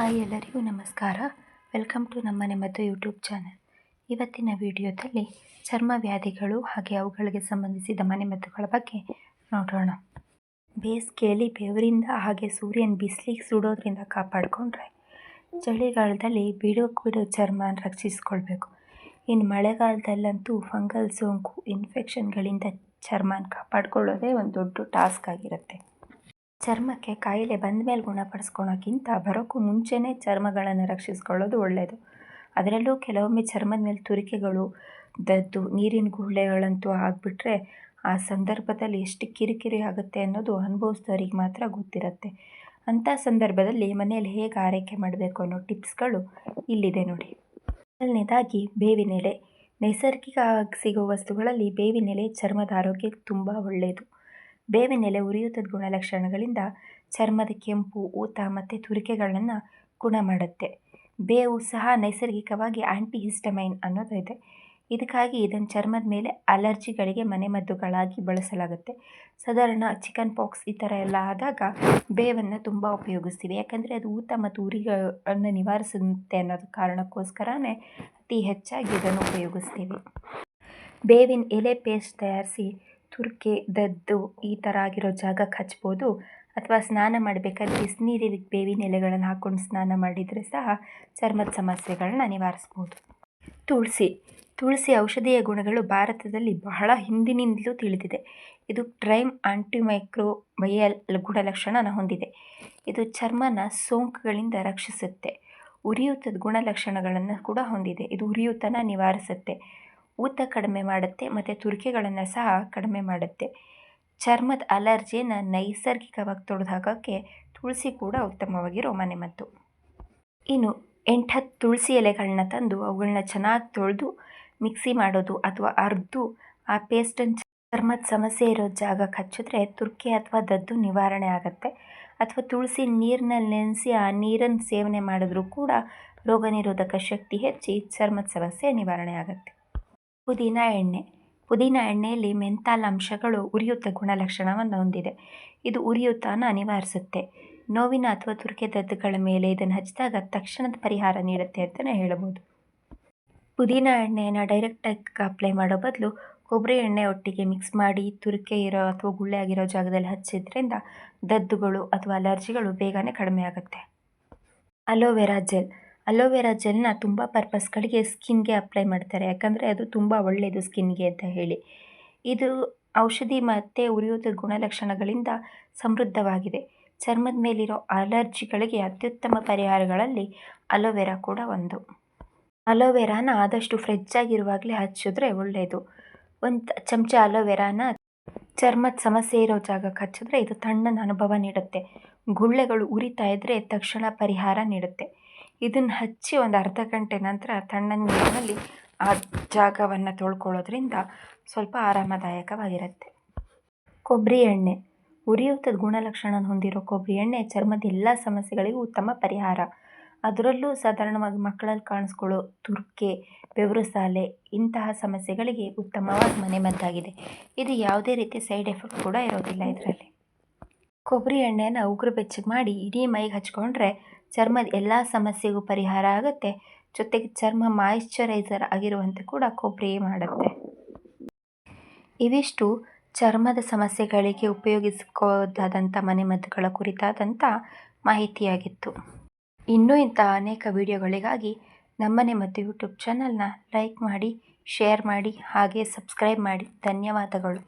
Hi ಎಲ್ಲರಿಗೂ ನಮಸ್ಕಾರ. Welcome to ನಮ್ಮನೆ ಮತ್ತು ಯೂಟ್ಯೂಬ್ ಚಾನಲ್. ಇವತ್ತಿನ ವಿಡಿಯೋದಲ್ಲಿ ಚರ್ಮ ವ್ಯಾಧಿಗಳು ಹಾಗೆ ಅವುಗಳಿಗೆ ಸಂಬಂಧಿಸಿದ ಮನೆಮದ್ದುಗಳ ಬಗ್ಗೆ ನೋಡೋಣ. ಬೇಸಿಗೆಯಲ್ಲಿ ಬೆವರಿಂದ ಹಾಗೆ ಸೂರ್ಯನ ಬಿಸಿಲಿಗೆ ಸುಡೋದ್ರಿಂದ ಕಾಪಾಡಿಕೊಂಡ್ರೆ ಚಳಿಗಾಲದಲ್ಲಿ ಬಿಡೋಕೆ ಬಿಡೋ ಚರ್ಮನ ರಕ್ಷಿಸ್ಕೊಳ್ಬೇಕು. ಇನ್ನು ಮಳೆಗಾಲದಲ್ಲಂತೂ ಫಂಗಲ್ ಸೋಂಕು, ಇನ್ಫೆಕ್ಷನ್ಗಳಿಂದ ಚರ್ಮನ ಕಾಪಾಡ್ಕೊಳ್ಳೋದೇ ಒಂದು ದೊಡ್ಡ ಟಾಸ್ಕ್ ಆಗಿರುತ್ತೆ. ಚರ್ಮಕ್ಕೆ ಕಾಯಿಲೆ ಬಂದ ಮೇಲೆ ಗುಣಪಡಿಸ್ಕೊಳೋಕ್ಕಿಂತ ಬರೋಕ್ಕೂ ಮುಂಚೆನೇ ಚರ್ಮಗಳನ್ನು ರಕ್ಷಿಸ್ಕೊಳ್ಳೋದು ಒಳ್ಳೆಯದು ಅದರಲ್ಲೂ ಕೆಲವೊಮ್ಮೆ ಚರ್ಮದ ಮೇಲೆ ತುರಿಕೆಗಳು, ದದ್ದು, ನೀರಿನ ಗುಳ್ಳೆಗಳಂತೂ ಆಗಿಬಿಟ್ರೆ ಆ ಸಂದರ್ಭದಲ್ಲಿ ಎಷ್ಟು ಕಿರಿಕಿರಿ ಆಗುತ್ತೆ ಅನ್ನೋದು ಅನುಭವಿಸಿದವ್ರಿಗೆ ಮಾತ್ರ ಗೊತ್ತಿರುತ್ತೆ. ಅಂಥ ಸಂದರ್ಭದಲ್ಲಿ ಮನೆಯಲ್ಲಿ ಹೇಗೆ ಆರೈಕೆ ಮಾಡಬೇಕು ಅನ್ನೋ ಟಿಪ್ಸ್ಗಳು ಇಲ್ಲಿದೆ ನೋಡಿ. ಮೊದಲನೇದಾಗಿ ಬೇವಿನೆಲೆ. ನೈಸರ್ಗಿಕವಾಗಿ ಸಿಗೋ ವಸ್ತುಗಳಲ್ಲಿ ಬೇವಿನೆಲೆ ಚರ್ಮದ ಆರೋಗ್ಯಕ್ಕೆ ತುಂಬ ಒಳ್ಳೆಯದು ಬೇವಿನೆಲೆ ಉರಿಯೂತದ ಗುಣಲಕ್ಷಣಗಳಿಂದ ಚರ್ಮದ ಕೆಂಪು, ಊತ ಮತ್ತು ತುರಿಕೆಗಳನ್ನು ಗುಣ ಮಾಡುತ್ತೆ. ಬೇವು ಸಹ ನೈಸರ್ಗಿಕವಾಗಿ ಆ್ಯಂಟಿ ಹಿಸ್ಟಮೈನ್ ಅನ್ನೋದು ಇದೆ. ಇದಕ್ಕಾಗಿ ಇದನ್ನು ಚರ್ಮದ ಮೇಲೆ ಅಲರ್ಜಿಗಳಿಗೆ ಮನೆಮದ್ದುಗಳಾಗಿ ಬಳಸಲಾಗುತ್ತೆ. ಸಾಧಾರಣ ಚಿಕನ್ ಪಾಕ್ಸ್ ಈ ಥರ ಎಲ್ಲ ಆದಾಗ ಬೇವನ್ನು ತುಂಬ ಉಪಯೋಗಿಸ್ತೀವಿ. ಯಾಕಂದರೆ ಅದು ಊತ ಮತ್ತು ಉರಿಗಳನ್ನು ನಿವಾರಿಸುತ್ತೆ ಅನ್ನೋದು ಕಾರಣಕ್ಕೋಸ್ಕರನೇ ಅತಿ ಹೆಚ್ಚಾಗಿ ಇದನ್ನು ಉಪಯೋಗಿಸ್ತೀವಿ. ಬೇವಿನ ಎಲೆ ಪೇಸ್ಟ್ ತಯಾರಿಸಿ ತುರ್ಕೆ, ದದ್ದು ಈ ಥರ ಆಗಿರೋ ಜಾಗಕ್ಕೆ ಹಚ್ಬೋದು ಅಥವಾ ಸ್ನಾನ ಮಾಡಬೇಕಾದ್ರೆ ಬಿಸಿನೀರಿಗೆ ಬೇವಿನ ಎಲೆಗಳನ್ನು ಹಾಕ್ಕೊಂಡು ಸ್ನಾನ ಮಾಡಿದರೆ ಸಹ ಚರ್ಮದ ಸಮಸ್ಯೆಗಳನ್ನ ನಿವಾರಿಸ್ಬೋದು. ತುಳಸಿ. ತುಳಸಿ ಔಷಧೀಯ ಗುಣಗಳು ಭಾರತದಲ್ಲಿ ಬಹಳ ಹಿಂದಿನಿಂದಲೂ ತಿಳಿದಿದೆ. ಇದು ಟ್ರೈಮ್ ಆಂಟಿಮೈಕ್ರೋಬಯಲ್ ಗುಣಲಕ್ಷಣನ ಹೊಂದಿದೆ. ಇದು ಚರ್ಮನ ಸೋಂಕುಗಳಿಂದ ರಕ್ಷಿಸುತ್ತೆ. ಉರಿಯೂತದ ಗುಣಲಕ್ಷಣಗಳನ್ನು ಕೂಡ ಹೊಂದಿದೆ. ಇದು ಉರಿಯೂತನ ನಿವಾರಿಸುತ್ತೆ. ಊತ ಕಡಿಮೆ ಮಾಡುತ್ತೆ, ಮತ್ತು ತುರಿಕೆಗಳನ್ನು ಸಹ ಕಡಿಮೆ ಮಾಡುತ್ತೆ. ಚರ್ಮದ ಅಲರ್ಜಿಯನ್ನು ನೈಸರ್ಗಿಕವಾಗಿ ತೊಡೆದು ಹಾಕೋಕ್ಕೆ ತುಳಸಿ ಕೂಡ ಉತ್ತಮವಾಗಿರೋ ಮನೆಮದ್ದು ಇನ್ನು ಎಂಟು ಹತ್ತು ತುಳಸಿ ಎಲೆಗಳನ್ನ ತಂದು ಅವುಗಳನ್ನ ಚೆನ್ನಾಗಿ ತೊಳೆದು ಮಿಕ್ಸಿ ಮಾಡೋದು ಅಥವಾ ಅರ್ದು ಆ ಪೇಸ್ಟನ್ನು ಚರ್ಮದ ಸಮಸ್ಯೆ ಇರೋ ಜಾಗಕ್ಕೆ ಹಚ್ಚಿದ್ರೆ ತುರ್ಕೆ ಅಥವಾ ದದ್ದು ನಿವಾರಣೆ ಆಗುತ್ತೆ. ಅಥವಾ ತುಳಸಿ ನೀರಿನಲ್ಲಿ ನೆನೆಸಿ ಆ ನೀರನ್ನು ಸೇವನೆ ಮಾಡಿದ್ರೂ ಕೂಡ ರೋಗ ನಿರೋಧಕ ಶಕ್ತಿ ಹೆಚ್ಚಿ ಚರ್ಮದ ಸಮಸ್ಯೆ ನಿವಾರಣೆ ಆಗುತ್ತೆ. ಪುದೀನ ಎಣ್ಣೆ. ಪುದೀನ ಎಣ್ಣೆಯಲ್ಲಿ ಮೆಂತಾಲ್ ಅಂಶಗಳು ಉರಿಯೂತ ಗುಣಲಕ್ಷಣವನ್ನು ಹೊಂದಿದೆ. ಇದು ಉರಿಯೂತನ ನಿವಾರಿಸುತ್ತೆ ನೋವಿನ ಅಥವಾ ತುರಿಕೆ ದದ್ದುಗಳ ಮೇಲೆ ಇದನ್ನು ಹಚ್ಚಿದಾಗ ತಕ್ಷಣದ ಪರಿಹಾರ ನೀಡುತ್ತೆ ಅಂತಲೇ ಹೇಳ್ಬೋದು ಪುದೀನ ಎಣ್ಣೆಯನ್ನು ಡೈರೆಕ್ಟಾಗಿ ಅಪ್ಲೈ ಮಾಡೋ ಬದಲು ಕೊಬ್ಬರಿ ಎಣ್ಣೆ ಒಟ್ಟಿಗೆ ಮಿಕ್ಸ್ ಮಾಡಿ ತುರಿಕೆ ಇರೋ ಅಥವಾ ಗುಳ್ಳೆ ಆಗಿರೋ ಜಾಗದಲ್ಲಿ ಹಚ್ಚಿದ್ರಿಂದ ದದ್ದುಗಳು ಅಥವಾ ಅಲರ್ಜಿಗಳು ಬೇಗನೆ ಕಡಿಮೆ ಆಗುತ್ತೆ ಅಲೋವೆರಾ ಜೆಲ್. ಅಲೋವೆರಾ ಜೆಲ್ನ ತುಂಬ ಪರ್ಪಸ್ಗಳಿಗೆ ಸ್ಕಿನ್ಗೆ ಅಪ್ಲೈ ಮಾಡ್ತಾರೆ. ಯಾಕಂದರೆ ಅದು ತುಂಬ ಒಳ್ಳೆಯದು ಸ್ಕಿನ್ಗೆ ಅಂತ ಹೇಳಿ. ಇದು ಔಷಧಿ ಮತ್ತು ಉರಿಯೂತ ಗುಣಲಕ್ಷಣಗಳಿಂದ ಸಮೃದ್ಧವಾಗಿದೆ. ಚರ್ಮದ ಮೇಲಿರೋ ಅಲರ್ಜಿಗಳಿಗೆ ಅತ್ಯುತ್ತಮ ಪರಿಹಾರಗಳಲ್ಲಿ ಅಲೋವೆರಾ ಕೂಡ ಒಂದು. ಅಲೋವೆರಾನ ಆದಷ್ಟು ಫ್ರೆಜ್ ಆಗಿರುವಾಗಲೇ ಹಚ್ಚಿದ್ರೆ ಒಳ್ಳೆಯದು ಒಂದು ಚಮಚ ಅಲೋವೆರಾನ ಚರ್ಮದ ಸಮಸ್ಯೆ ಇರೋ ಜಾಗಕ್ಕೆ ಹಚ್ಚಿದ್ರೆ ಇದು ತಣ್ಣನ ಅನುಭವ ನೀಡುತ್ತೆ. ಗುಳ್ಳೆಗಳು ಉರಿತಾ ಇದ್ದರೆ ತಕ್ಷಣ ಪರಿಹಾರ ನೀಡುತ್ತೆ. ಇದನ್ನು ಹಚ್ಚಿ ಒಂದು ಅರ್ಧ ಗಂಟೆ ನಂತರ ತಣ್ಣನೆ ನೀರಿನಲ್ಲಿ ಆ ಜಾಗವನ್ನು ತೊಳ್ಕೊಳ್ಳೋದ್ರಿಂದ ಸ್ವಲ್ಪ ಆರಾಮದಾಯಕವಾಗಿರುತ್ತೆ. ಕೊಬ್ಬರಿ ಎಣ್ಣೆ. ಉರಿಯೂತದ ಗುಣಲಕ್ಷಣ ಹೊಂದಿರೋ ಕೊಬ್ಬರಿ ಎಣ್ಣೆ ಚರ್ಮದ ಎಲ್ಲ ಸಮಸ್ಯೆಗಳಿಗೂ ಉತ್ತಮ ಪರಿಹಾರ. ಅದರಲ್ಲೂ ಸಾಧಾರಣವಾಗಿ ಮಕ್ಕಳಲ್ಲಿ ಕಾಣಿಸ್ಕೊಳ್ಳೋ ತುರ್ಕೆ, ಬೆವರು ಸಾಲೆ ಇಂತಹ ಸಮಸ್ಯೆಗಳಿಗೆ ಉತ್ತಮವಾದ ಮನೆಮದ್ದಾಗಿದೆ. ಇದು ಯಾವುದೇ ರೀತಿಯ ಸೈಡ್ ಎಫೆಕ್ಟ್ ಕೂಡ ಇರೋದಿಲ್ಲ ಇದರಲ್ಲಿ. ಕೊಬ್ಬರಿ ಎಣ್ಣೆಯನ್ನು ಉಗುರು ಬೆಚ್ಚಗೆ ಮಾಡಿ ಇಡೀ ಮೈಗೆ ಹಚ್ಕೊಂಡ್ರೆ ಚರ್ಮದ ಎಲ್ಲ ಸಮಸ್ಯೆಗೂ ಪರಿಹಾರ ಆಗುತ್ತೆ. ಜೊತೆಗೆ ಚರ್ಮ ಮಾಯಿಶ್ಚರೈಸರ್ ಆಗಿರುವಂತೆ ಕೂಡ ಕೊಬ್ಬರಿ ಮಾಡುತ್ತೆ. ಇವಿಷ್ಟು ಚರ್ಮದ ಸಮಸ್ಯೆಗಳಿಗೆ ಉಪಯೋಗಿಸಬಹುದಾದಂಥ ಮನೆಮದ್ದುಗಳ ಕುರಿತಾದಂಥ ಮಾಹಿತಿಯಾಗಿತ್ತು. ಇನ್ನೂ ಇಂಥ ಅನೇಕ ವಿಡಿಯೋಗಳಿಗಾಗಿ ನಮ್ಮನೆ ಮತ್ತು ಯೂಟ್ಯೂಬ್ ಚಾನಲ್ನ ಲೈಕ್ ಮಾಡಿ, ಶೇರ್ ಮಾಡಿ ಹಾಗೆ ಸಬ್ಸ್ಕ್ರೈಬ್ ಮಾಡಿ. ಧನ್ಯವಾದಗಳು.